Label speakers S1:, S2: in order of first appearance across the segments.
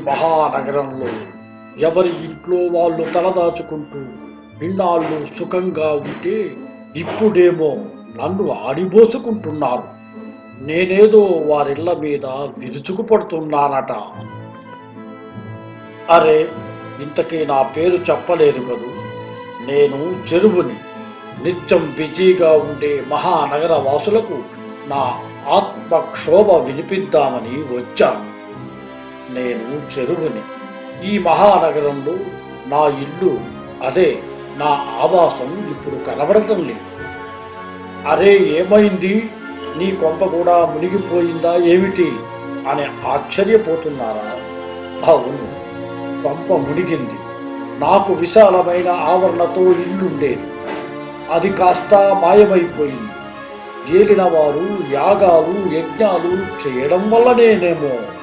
S1: మహానగరంలో ఎవరి ఇంట్లో వాళ్ళు తలదాచుకుంటూ ఇన్నాళ్ళు సుఖంగా ఉంటే ఇప్పుడేమో నన్ను ఆడిబోసుకుంటున్నారు. నేనేదో వారిళ్ళ మీద విరుచుకుపడుతున్నానట అరే ఇంతకీ నా పేరు చెప్పలేదు కదూ? నేను చెరువుని నిత్యం బిజీగా ఉండే మహానగర వాసులకు నా ఆత్మక్షోభ వినిపిద్దామని వచ్చాను. నేను చెరువుని. ఈ మహానగరంలో నా ఇల్లు అదే నా ఆవాసం ఇప్పుడు కనబడటం లేదు. అరే ఏమైంది? నీ కొంప కూడా మునిగిపోయిందా ఏమిటి? అని ఆశ్చర్యపోతున్నారా? అవును కొంప మునిగింది. నాకు విశాలమైన ఆవరణతో ఇల్లుండేది. అది కాస్త మాయమైపోయింది. ఏలిన వారు యాగాలు యజ్ఞాలు చేయడం వల్లనేనేమో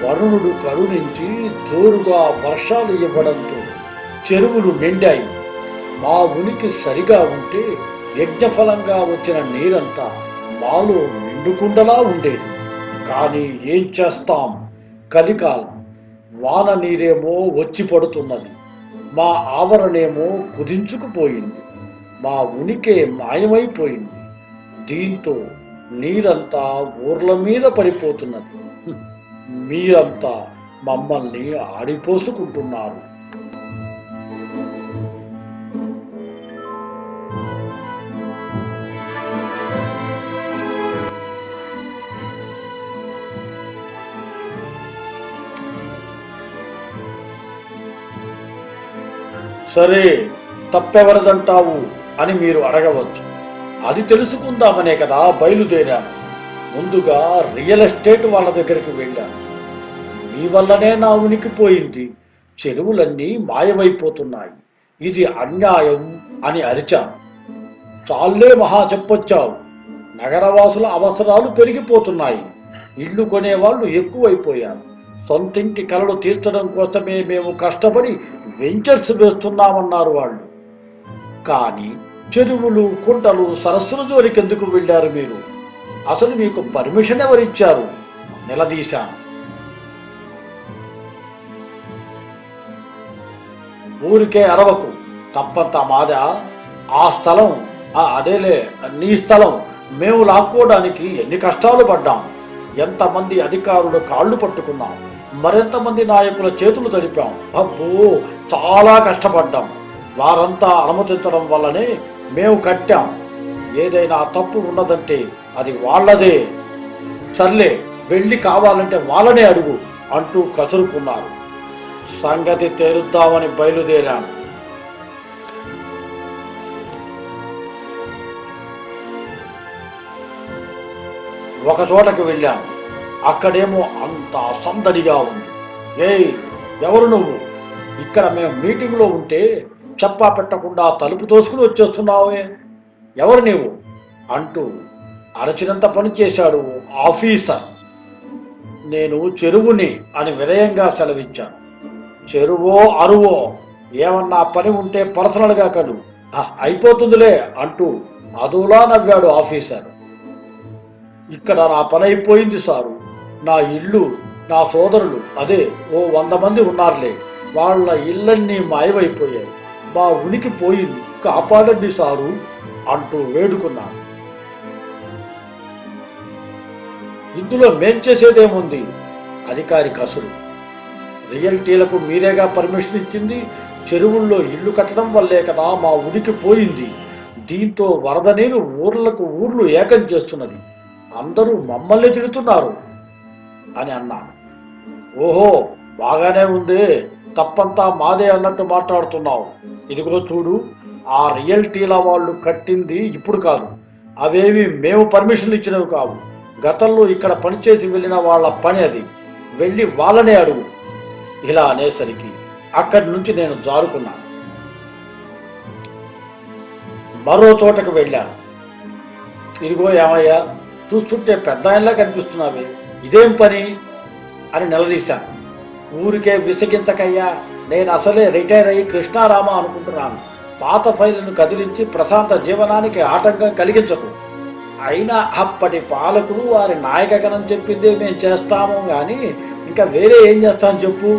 S1: వరుణుడు కరుణించి జోరుగా వర్షాలు ఇవ్వడంతో చెరువులు నిండాయి. మా ఉనికి సరిగా ఉంటే యజ్ఞఫలంగా వచ్చిన నీరంతా మాలో నిండుకుండలా ఉండేది. కానీ ఏం చేస్తాం? కలికాలం. వాన నీరేమో వచ్చి పడుతున్నది. మా ఆవరణేమో కుదించుకుపోయింది. మా ఉనికే మాయమైపోయింది. దీంతో నీరంతా ఊర్ల మీద పడిపోతున్నది. మీరంతా మమ్మల్ని ఆడిపోసుకుంటున్నారు. సరే తప్పెవరదంటావు అని మీరు అడగవచ్చు. అది తెలుసుకుందామనే కదా బయలుదేరాను. ముందుగా రియల్ ఎస్టేట్ వాళ్ళ దగ్గరికి వెళ్ళాను మీ వల్లనే నా ఉనికి పోయింది. చెరువులన్నీ మాయమైపోతున్నాయి. ఇది అన్యాయం అని అరిచాను చాలే మహా చెప్పొచ్చావు. నగరవాసుల అవసరాలు పెరిగిపోతున్నాయి. ఇల్లు కొనేవాళ్ళు ఎక్కువైపోయారు. సొంతింటి కలలు తీర్చడం కోసమే మేము కష్టపడి వెంచర్స్ వేస్తున్నామన్నారు వాళ్ళు. కానీ చెరువులు కుంటలు సరస్సుల జోలికెందుకు వెళ్ళారు మీరు? అసలు మీకు పర్మిషన్ ఎవరిచ్చారు? నిలదీశాను. ఊరికే అరవకు తప్పంత మాదా. ఆ స్థలం ఆ అదేలే నీ స్థలం. మేము లాక్కోవడానికి ఎన్ని కష్టాలు పడ్డాం. ఎంతమంది అధికారులు కాళ్ళు పట్టుకున్నాం. మరెంతమంది నాయకుల చేతులు తడిపాం. అబ్బో చాలా కష్టపడ్డాం. వారంతా అనుమతించడం వల్లనే మేము కట్టాం. ఏదైనా తప్పు ఉన్నదంటే అది వాళ్ళదే. సర్లే వెళ్ళి కావాలంటే వాళ్ళనే అడుగు అంటూ కసురుకున్నారు. సంగతి తేలుద్దామని బయలుదేరాను. ఒక చోటకి వెళ్ళాను. అక్కడేమో అంత సందడిగా ఉంది. ఏయ్ ఎవరు నువ్వు? ఇక్కడ మేము మీటింగ్లో ఉంటే చెప్పా పెట్టకుండా తలుపు తోసుకుని వచ్చేస్తున్నావే. ఎవరు నీవు? అంటూ అరచినంత పని చేశాడు ఆఫీసర్. నేను చెరువుని అని వినయంగా సెలవిచ్చాను. చెరువో అరువో ఏమన్నా పని ఉంటే పర్సనల్గా కలు. అయిపోతుందిలే అంటూ అదులా నవ్వాడు ఆఫీసర్. ఇక్కడ నా పని అయిపోయింది సారు. నా ఇల్లు నా సోదరులు అదే ఓ వంద మంది ఉన్నారులే. వాళ్ళ ఇళ్ళన్నీ మాయమైపోయాయి. మా ఉనికి పోయింది. కాపాడండి సారు. అంటూ వేడుకున్నాను. ఇందులో మేం చేసేదేముంది? అధికారి కసురు రియల్టీలకు మీరేగా పర్మిషన్ ఇచ్చింది? చెరువుల్లో ఇల్లు కట్టడం వల్లే కదా మా ఉనికి పోయింది. దీంతో వరద నీరు ఊర్లకు ఊర్లు ఏకం చేస్తున్నది. అందరూ మమ్మల్ని తిడుతున్నారు అని అన్నాను. ఓహో బాగానే ఉంది. తప్పంతా మాదే అన్నట్టు మాట్లాడుతున్నావు. ఇదిగో చూడు ఆ రియల్టీల వాళ్ళు కట్టింది ఇప్పుడు కాదు. అవేవి మేము పర్మిషన్లు ఇచ్చినవి కావు. గతంలో ఇక్కడ పనిచేసి వెళ్ళిన వాళ్ళ పని అది. వెళ్ళి వాళ్ళనే అడుగు. ఇలా అనేసరికి అక్కడి నుంచి నేను జారుకున్నాను మరో చోటకు వెళ్ళాను ఇదిగో ఏమయ్యా చూస్తుంటే పెద్ద ఆయనలా కనిపిస్తున్నావే. ఇదేం పని? అని నిలదీశాను ఊరికే విసిగించకయ్యా నేను అసలే రిటైర్ అయ్యి కృష్ణారామ అనుకుంటున్నాను. పాత ఫైళ్ళను కదిలించి ప్రశాంత జీవనానికి ఆటంకం కలిగించకు. అయినా అప్పటి పాలకులు వారి నాయకగణం చెప్పిందే మేము చేస్తాము కానీ ఇంకా వేరే ఏం చేస్తామని చెప్పు.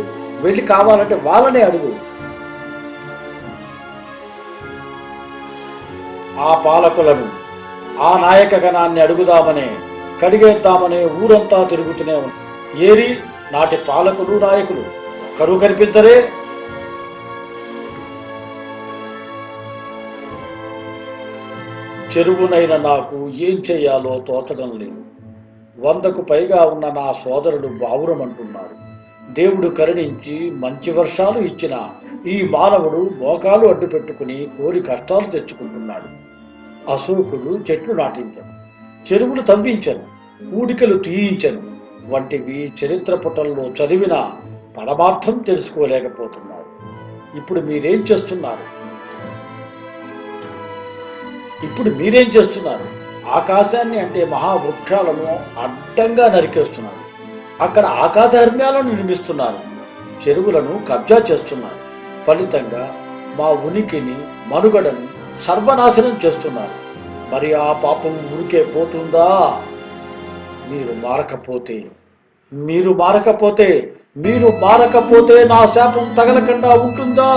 S1: వెళ్ళి కావాలంటే వాళ్ళనే అడుగు. ఆ పాలకులను ఆ నాయకగణాన్ని అడుగుదామనే కడిగేద్దామనే ఊరంతా తిరుగుతూనే ఉంది ఏరి నాటి పాలకులు నాయకులు కరువు కనిపించరే చెరువునైన నాకు ఏం చేయాలో తోచడం లేదు. వందకు పైగా ఉన్న నా సోదరుడు బావురమంటున్నారు దేవుడు కరుణించి మంచి వర్షాలు ఇచ్చిన ఈ మానవుడు మోకాలు అడ్డు పెట్టుకుని కోరి కష్టాలు తెచ్చుకుంటున్నాడు. అశోకుడు చెట్లు నాటించను చెరువులు తవ్వించను. ఊడికలు తీయించను. వంటివి చరిత్ర పుటల్లో చదివిన పరమార్థం తెలుసుకోలేకపోతున్నారు ఇప్పుడు మీరేం చేస్తున్నారు? ఇప్పుడు మీరేం చేస్తున్నారు? ఆకాశాన్ని అంటే మహావృక్షాలను అడ్డంగా నరికేస్తున్నారు. అక్కడ ఆకాశర్మ్యాలను నిర్మిస్తున్నారు. చెరువులను కబ్జా చేస్తున్నారు. ఫలితంగా మా ఉనికిని మనుగడను సర్వనాశనం చేస్తున్నారు. మరి ఆ పాపం ఉనికే పోతుందా? మీరు మారకపోతే మీరు మారకపోతే మీరు మారకపోతే నా శాపం తగలకుండా ఉంటుందా?